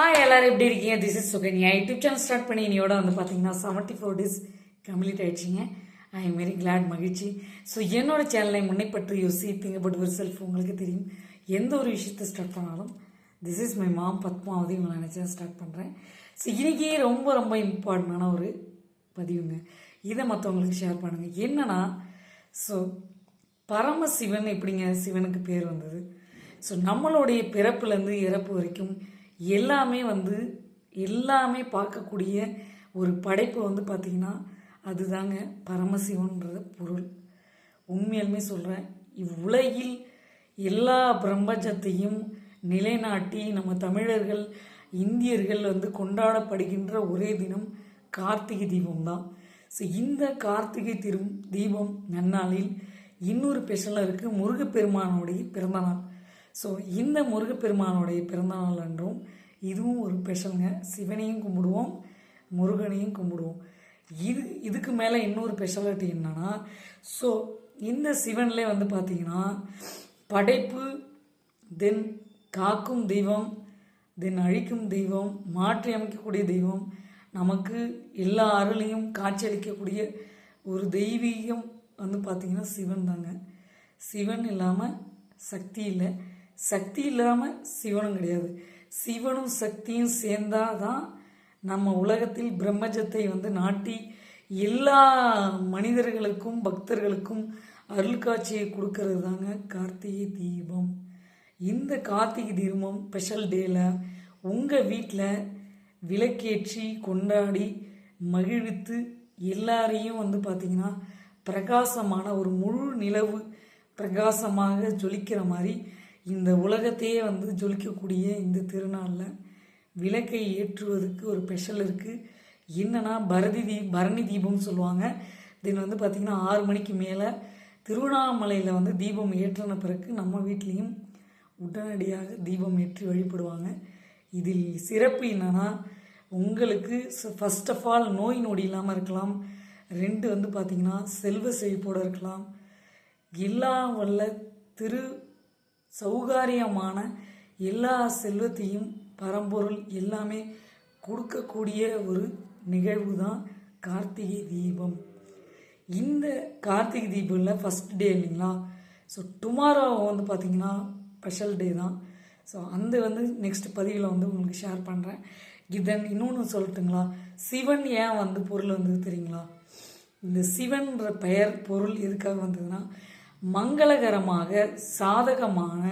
Hi எல்லாரும் எப்படி இருக்கீங்க? This is Sukanya YouTube channel start பண்ணி இனியோட வந்து பார்த்தீங்கன்னா செவன்ட்டி ஃபோர் டேஸ் கம்ப்ளீட் ஆயிடுச்சிங்க. ஐ எம் வெரி கிளாட் மகிழ்ச்சி. ஸோ என்னோட சேனலை முன்னைப்பற்றி பற்றி யோசி திங்க் அபவுட் ஒரு செல்ஃப் உங்களுக்கு தெரியும். எந்த ஒரு விஷயத்தை ஸ்டார்ட் பண்ணாலும் this is my mom Padmavathi உங்களை நினச்சா ஸ்டார்ட் பண்ணுறேன் ஸோ இன்றைக்கி ரொம்ப ரொம்ப இம்பார்ட்டண்டான ஒரு பதிவுங்க. இதை மற்றவங்களுக்கு ஷேர் பண்ணுங்கள் என்னன்னா ஸோ பரமசிவன் எப்படிங்க சிவனுக்கு பேர் வந்தது? ஸோ நம்மளுடைய பிறப்புலேருந்து இறப்பு வரைக்கும் எல்லாமே வந்து எல்லாமே பார்க்கக்கூடிய ஒரு படைப்பு வந்து பார்த்திங்கன்னா அதுதாங்க பரமசிவன்ற பொருள். உண்மையாலுமே சொல்கிறேன் இவ்வுலகில் எல்லா பிரபஞ்சத்தையும் நிலைநாட்டி நம்ம தமிழர்கள் இந்தியர்கள் வந்து கொண்டாடப்படுகின்ற ஒரே தினம் கார்த்திகை தீபம் தான். ஸோ இந்த கார்த்திகை திரு தீபம் நன்னாளில் இன்னொரு ஸ்பெஷலாக இருக்குது முருகப்பெருமானுடைய பிறந்தநாள். ஸோ இந்த முருகப்பெருமானுடைய பிறந்தநாள் அன்றும் இதுவும் ஒரு ஸ்பெஷலுங்க. சிவனையும் கும்பிடுவோம் முருகனையும் கும்பிடுவோம். இது இதுக்கு மேலே இன்னொரு ஸ்பெஷாலிட்டி என்னன்னா ஸோ இந்த சிவன்லே வந்து பார்த்தீங்கன்னா படைப்பு தென் காக்கும் தெய்வம் தென் அழிக்கும் தெய்வம் மாற்றி அமைக்கக்கூடிய தெய்வம் நமக்கு எல்லா அருளையும் காட்சியளிக்கக்கூடிய ஒரு தெய்வீகம் வந்து பார்த்திங்கன்னா சிவன் தாங்க சிவன் இல்லாமல் சக்தி இல்லை. சக்தி இல்லாமல் சிவனும் கிடையாது. சிவனும் சக்தியும் சேர்ந்தால் தான் நம்ம உலகத்தில் பிரம்மஜத்தை வந்து நாட்டி எல்லா மனிதர்களுக்கும் பக்தர்களுக்கும் அருள் காட்சியை கொடுக்கறது தாங்க கார்த்திகை தீபம். இந்த கார்த்திகை தீபம் ஸ்பெஷல் டேல உங்கள் வீட்டில் விளக்கேற்றி கொண்டாடி மகிழ்வித்து எல்லாரையும் வந்து பார்த்திங்கன்னா பிரகாசமான ஒரு முழு நிலவு பிரகாசமாக ஜொலிக்கிற மாதிரி இந்த உலகத்தையே வந்து ஜொலிக்கக்கூடிய இந்த திருநாளில் விளக்கை ஏற்றுவதற்கு ஒரு ஸ்பெஷல் இருக்குது என்னென்னா பரதி தீ பரணி தீபம்னு சொல்லுவாங்க. தென் வந்து பார்த்திங்கன்னா ஆறு மணிக்கு மேலே திருவண்ணாமலையில் வந்து தீபம் ஏற்றின பிறகு நம்ம வீட்லேயும் உடனடியாக தீபம் ஏற்றி வழிபடுவாங்க. இதில் சிறப்பு என்னென்னா உங்களுக்கு ஃபஸ்ட் ஆஃப் ஆல் நோய் நொடி இல்லாமல் இருக்கலாம். ரெண்டு வந்து பார்த்திங்கன்னா செல்வ செழிப்போடு இருக்கலாம். எல்லா வல்ல திரு சௌகாரியமான எல்லா செல்வத்தையும் பரம்பொருள் எல்லாமே கொடுக்கக்கூடிய ஒரு நிகழ்வு தான் கார்த்திகை தீபம். இந்த கார்த்திகை தீபமில் ஃபஸ்ட் டே இல்லைங்களா? ஸோ டுமாரோ வந்து பார்த்திங்கன்னா ஸ்பெஷல் டே தான். ஸோ அந்த வந்து நெக்ஸ்ட் பதிவில் வந்து உங்களுக்கு ஷேர் பண்ணுறேன் இதன் இன்னொன்று சொல்லட்டுங்களா? சிவன் ஏன் வந்து பொருள் வந்தது தெரியுங்களா? இந்த சிவன்ற பெயர் பொருள் எதுக்காக வந்ததுன்னா மங்களகரமாக சாதகமான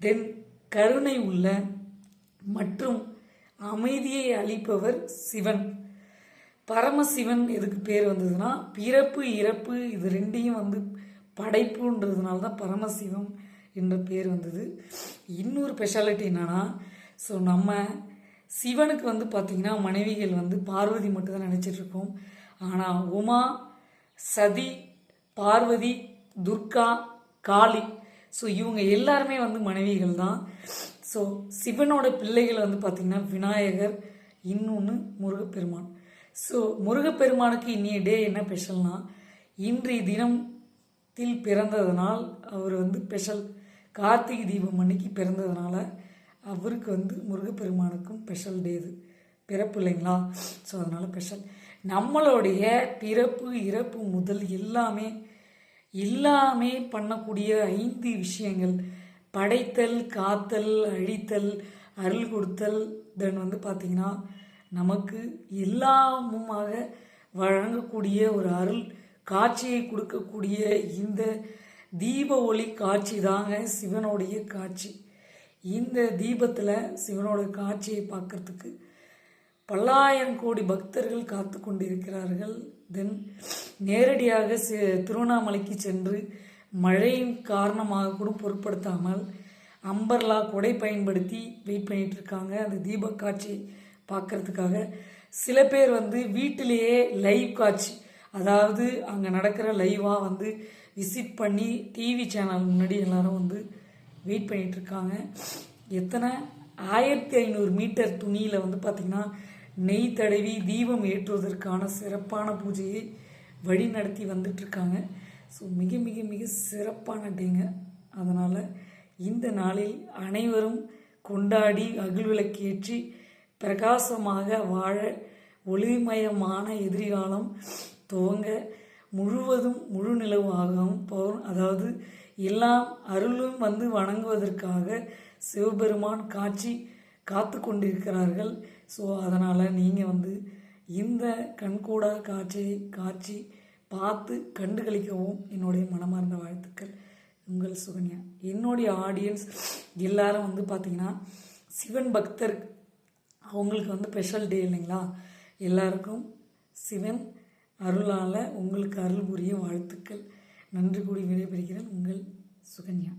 தென் கருணை உள்ள மற்றும் அமைதியை அளிப்பவர் சிவன். பரமசிவன் எதுக்கு பேர் வந்ததுன்னா பிறப்பு இறப்பு இது ரெண்டையும் வந்து படைப்புன்றதுனால தான் பரமசிவம் என்ற பேர் வந்தது. இன்னொரு ஸ்பெஷாலிட்டி என்னன்னா ஸோ நம்ம சிவனுக்கு வந்து பார்த்திங்கன்னா மனைவிகள் வந்து பார்வதி மட்டும்தான் நினச்சிட்ருக்கோம் ஆனால் உமா சதி பார்வதி துர்கா காளி. ஸோ இவங்க எல்லாருமே வந்து மனைவிகள் தான். ஸோ சிவனோட பிள்ளைகள் வந்து பார்த்திங்கன்னா விநாயகர் இன்னொன்று முருகப்பெருமான். ஸோ முருகப்பெருமானுக்கு இன்றைய டே என்ன ஸ்பெஷல்னா இன்றைய தினத்தில் பிறந்ததுனால் அவர் வந்து ஸ்பெஷல் கார்த்திகை தீபம் அன்னைக்கு பிறந்ததுனால அவருக்கு வந்து முருகப்பெருமானுக்கும் ஸ்பெஷல் டே இது. பிறப்பு இல்லைங்களா? ஸோ அதனால் ஸ்பெஷல். நம்மளுடைய பிறப்பு இறப்பு முதல் எல்லாமே எல்லாமே பண்ணக்கூடிய ஐந்து விஷயங்கள். படைத்தல் காத்தல் அழித்தல் அருள் கொடுத்தல் தென் வந்து பார்த்திங்கன்னா நமக்கு எல்லாமுமாக வழங்கக்கூடிய ஒரு அருள் காட்சியை கொடுக்கக்கூடிய இந்த தீப ஒளி காட்சி தாங்க சிவனுடைய காட்சி. இந்த தீபத்தில் சிவனோட காட்சியை பார்க்கறதுக்கு பல்லாயிரம் கோடி பக்தர்கள் காத்து கொண்டிருக்கிறார்கள். தென் நேரடியாக திருவண்ணாமலைக்கு சென்று மழையின் காரணமாக கூட பொருட்படுத்தாமல் அம்பர்லா கொடை பயன்படுத்தி வெயிட் பண்ணிட்டு இருக்காங்க. அந்த தீப காட்சி பார்க்கறதுக்காக சில பேர் வந்து வீட்டிலேயே லைவ் காட்சி அதாவது அங்கே நடக்கிற லைவாக வந்து விசிட் பண்ணி டிவி சேனல் முன்னாடி எல்லாரும் வந்து வெயிட் பண்ணிட்டு இருக்காங்க. எத்தனை? ஆயிரத்தி ஐநூறு மீட்டர் துணியில் வந்து பார்த்திங்கன்னா நெய் தடவி தீபம் ஏற்றுவதற்கான சிறப்பான பூஜையை வழி நடத்தி வந்துட்டுருக்காங்க. ஸோ மிக மிக மிக சிறப்பான டேங்க. அதனால் இந்த நாளில் அனைவரும் கொண்டாடி அகல் விளக்கேற்றி பிரகாசமாக வாழ ஒளிமயமான எதிர்காலம் துவங்க முழுவதும் முழு நிலவாகவும் பௌர் அதாவது எல்லாம் அருளும் வந்து வணங்குவதற்காக சிவபெருமான் காட்சி காத்து கொண்டிருக்கிறார்கள். ஸோ அதனால் நீங்கள் வந்து இந்த கண்கூடா காட்சியை காட்சி பார்த்து கண்டுகளிக்கவும் என்னுடைய மனமார்ந்த வாழ்த்துக்கள். உங்கள் சுகன்யா. என்னுடைய ஆடியன்ஸ் எல்லாரும் வந்து பார்த்திங்கன்னா சிவன் பக்தர் அவங்களுக்கு வந்து ஸ்பெஷல் டே இல்லைங்களா? எல்லாருக்கும் சிவன் அருளால் உங்களுக்கு அருள் புரிய வாழ்த்துக்கள். நன்றி கூடி விடைபெறுகிறேன். உங்கள் சுகன்யா.